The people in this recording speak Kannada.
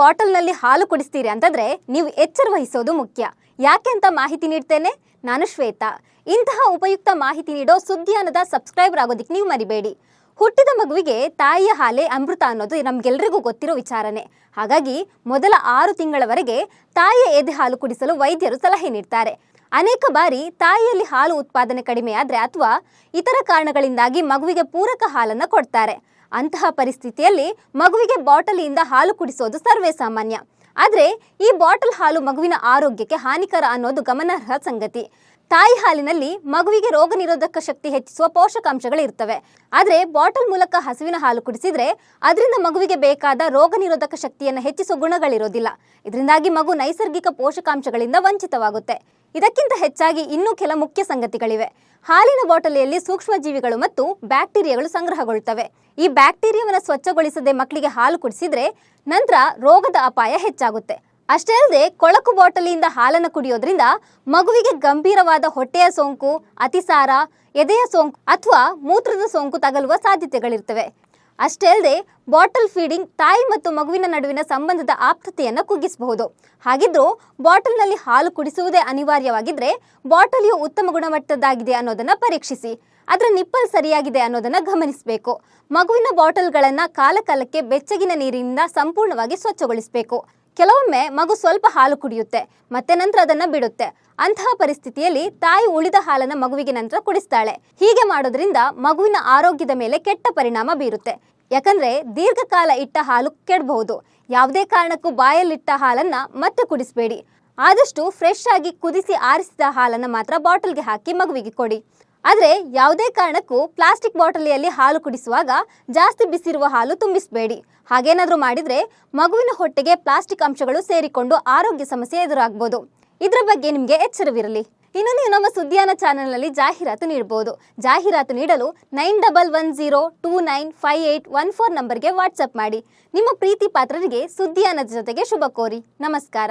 ಬಾಟಲ್ನಲ್ಲಿ ಹಾಲು ಕುಡಿಸ್ತೀರಿ ಅಂತಂದ್ರೆ ನೀವು ಎಚ್ಚರ ವಹಿಸೋದು ಮುಖ್ಯ. ಯಾಕೆ ಅಂತ ಮಾಹಿತಿ ನೀಡ್ತೇನೆ? ನಾನು ಶ್ವೇತಾ. ಇಂತಹ ಉಪಯುಕ್ತ ಮಾಹಿತಿ ನೀಡೋ ಸುದ್ದಿಯಾನದ ಸಬ್ಸ್ಕ್ರೈಬರ್ ಆಗೋದಕ್ಕೆ ನೀವು ಮರಿಬೇಡಿ. ಹುಟ್ಟಿದ ಮಗುವಿಗೆ ತಾಯಿಯ ಹಾಲೆ ಅಮೃತ ಅನ್ನೋದು ನಮಗೆಲ್ಲರಿಗೂ ಗೊತ್ತಿರೋ ವಿಚಾರನೇ. ಹಾಗಾಗಿ ಮೊದಲ ಆರು ತಿಂಗಳವರೆಗೆ ತಾಯಿಯ ಎದೆ ಹಾಲು ಕುಡಿಸಲು ವೈದ್ಯರು ಸಲಹೆ ನೀಡ್ತಾರೆ. ಅನೇಕ ಬಾರಿ ತಾಯಿಯಲ್ಲಿ ಹಾಲು ಉತ್ಪಾದನೆ ಕಡಿಮೆಯಾದರೆ ಅಥವಾ ಇತರ ಕಾರಣಗಳಿಂದಾಗಿ ಮಗುವಿಗೆ ಪೂರಕ ಹಾಲನ್ನ ಕೊಡ್ತಾರೆ. ಅಂತಹ ಪರಿಸ್ಥಿತಿಯಲ್ಲಿ ಮಗುವಿಗೆ ಬಾಟಲಿಯಿಂದ ಹಾಲು ಕುಡಿಸೋದು ಸರ್ವೇ ಸಾಮಾನ್ಯ. ಆದರೆ ಈ ಬಾಟಲ್ ಹಾಲು ಮಗುವಿನ ಆರೋಗ್ಯಕ್ಕೆ ಹಾನಿಕರ ಅನ್ನೋದು ಗಮನಾರ್ಹ ಸಂಗತಿ. ತಾಯಿ ಹಾಲಿನಲ್ಲಿ ಮಗುವಿಗೆ ರೋಗ ನಿರೋಧಕ ಶಕ್ತಿ ಹೆಚ್ಚಿಸುವ ಪೋಷಕಾಂಶಗಳು ಇರ್ತವೆ ಆದರೆ ಬಾಟಲ್ ಮೂಲಕ ಹಸುವಿನ ಹಾಲು ಕುಡಿಸಿದ್ರೆ ಅದರಿಂದ ಮಗುವಿಗೆ ಬೇಕಾದ ರೋಗ ನಿರೋಧಕ ಶಕ್ತಿಯನ್ನು ಹೆಚ್ಚಿಸುವ ಗುಣಗಳಿರೋದಿಲ್ಲ. ಇದರಿಂದಾಗಿ ಮಗು ನೈಸರ್ಗಿಕ ಪೋಷಕಾಂಶಗಳಿಂದ ವಂಚಿತವಾಗುತ್ತೆ. ಇದಕ್ಕಿಂತ ಹೆಚ್ಚಾಗಿ ಇನ್ನೂ ಕೆಲ ಮುಖ್ಯ ಸಂಗತಿಗಳಿವೆ. ಹಾಲಿನ ಬಾಟಲಿಯಲ್ಲಿ ಸೂಕ್ಷ್ಮಜೀವಿಗಳು ಮತ್ತು ಬ್ಯಾಕ್ಟೀರಿಯಾಗಳು ಸಂಗ್ರಹಗೊಳ್ಳುತ್ತವೆ ಈ ಬ್ಯಾಕ್ಟೀರಿಯಾವನ್ನು ಸ್ವಚ್ಛಗೊಳಿಸದೆ ಮಕ್ಕಳಿಗೆ ಹಾಲು ಕುಡಿಸಿದ್ರೆ ನಂತರ ರೋಗದ ಅಪಾಯ ಹೆಚ್ಚಾಗುತ್ತೆ. ಅಷ್ಟೇ ಅಲ್ಲದೆ ಕೊಳಕು ಬಾಟಲಿಯಿಂದ ಹಾಲನ್ನು ಕುಡಿಯೋದ್ರಿಂದ ಮಗುವಿಗೆ ಗಂಭೀರವಾದ ಹೊಟ್ಟೆಯ ಸೋಂಕು, ಅತಿಸಾರ, ಎದೆಯ ಸೋಂಕು ಅಥವಾ ಮೂತ್ರದ ಸೋಂಕು ತಗಲುವ ಸಾಧ್ಯತೆಗಳಿರ್ತವೆ. ಅಷ್ಟೇ ಅಲ್ಲದೆ ಬಾಟಲ್ ಫೀಡಿಂಗ್, ತಾಯಿ ಮತ್ತು ಮಗುವಿನ ನಡುವಿನ ಸಂಬಂಧದ ಆಪ್ತತೆಯನ್ನು ಕುಗ್ಗಿಸಬಹುದು. ಹಾಗಿದ್ರೂ ಬಾಟಲ್ನಲ್ಲಿ ಹಾಲು ಕುಡಿಸುವುದೇ ಅನಿವಾರ್ಯವಾಗಿದ್ರೆ ಬಾಟಲಿಯು ಉತ್ತಮ ಗುಣಮಟ್ಟದ್ದಾಗಿದೆ ಅನ್ನೋದನ್ನ ಪರೀಕ್ಷಿಸಿ, ಅದರ ನಿಪ್ಪಲ್ ಸರಿಯಾಗಿದೆ ಅನ್ನೋದನ್ನ ಗಮನಿಸಬೇಕು. ಮಗುವಿನ ಬಾಟಲ್ಗಳನ್ನು ಕಾಲಕಾಲಕ್ಕೆ ಬೆಚ್ಚಗಿನ ನೀರಿನಿಂದ ಸಂಪೂರ್ಣವಾಗಿ ಸ್ವಚ್ಛಗೊಳಿಸಬೇಕು. ಕೆಲವೊಮ್ಮೆ ಮಗು ಸ್ವಲ್ಪ ಹಾಲು ಕುಡಿಯುತ್ತೆ, ಮತ್ತೆ ನಂತರ ಅದನ್ನ ಬಿಡುತ್ತೆ. ಅಂತಹ ಪರಿಸ್ಥಿತಿಯಲ್ಲಿ ತಾಯಿ ಉಳಿದ ಹಾಲನ್ನ ಮಗುವಿಗೆ ನಂತರ ಕುಡಿಸ್ತಾಳೆ. ಹೀಗೆ ಮಾಡೋದ್ರಿಂದ ಮಗುವಿನ ಆರೋಗ್ಯದ ಮೇಲೆ ಕೆಟ್ಟ ಪರಿಣಾಮ ಬೀರುತ್ತೆ. ಯಾಕಂದ್ರೆ ದೀರ್ಘಕಾಲ ಇಟ್ಟ ಹಾಲು ಕೆಡಬಹುದು. ಯಾವುದೇ ಕಾರಣಕ್ಕೂ ಬಾಯಲ್ಲಿಟ್ಟ ಹಾಲನ್ನ ಮತ್ತೆ ಕುಡಿಸಬೇಡಿ. ಆದಷ್ಟು ಫ್ರೆಶ್ ಆಗಿ ಕುದಿಸಿ ಆರಿಸಿದ ಹಾಲನ್ನ ಮಾತ್ರ ಬಾಟಲ್ಗೆ ಹಾಕಿ ಮಗುವಿಗೆ ಕೊಡಿ. ಆದರೆ ಯಾವುದೇ ಕಾರಣಕ್ಕೂ ಪ್ಲಾಸ್ಟಿಕ್ ಬಾಟಲಿಯಲ್ಲಿ ಹಾಲು ಕುಡಿಸುವಾಗ ಜಾಸ್ತಿ ಬಿಸಿರುವ ಹಾಲು ತುಂಬಿಸಬೇಡಿ. ಹಾಗೇನಾದರೂ ಮಾಡಿದರೆ ಮಗುವಿನ ಹೊಟ್ಟೆಗೆ ಪ್ಲಾಸ್ಟಿಕ್ ಅಂಶಗಳು ಸೇರಿಕೊಂಡು ಆರೋಗ್ಯ ಸಮಸ್ಯೆ ಎದುರಾಗ್ಬೋದು. ಇದರ ಬಗ್ಗೆ ನಿಮಗೆ ಎಚ್ಚರವಿರಲಿ. ಇನ್ನು ನೀವು ನಮ್ಮ ಸುದ್ದಿಯಾನ ಚಾನೆಲ್ನಲ್ಲಿ ಜಾಹೀರಾತು ನೀಡಬಹುದು ಜಾಹೀರಾತು ನೀಡಲು nine double one zero two nine five eight one four ನಂಬರ್ಗೆ ವಾಟ್ಸಪ್ ಮಾಡಿ. ನಿಮ್ಮ ಪ್ರೀತಿ ಪಾತ್ರರಿಗೆ ಸುದ್ದಿಯಾನದ ಜೊತೆಗೆ ಶುಭ ಕೋರಿ. ನಮಸ್ಕಾರ.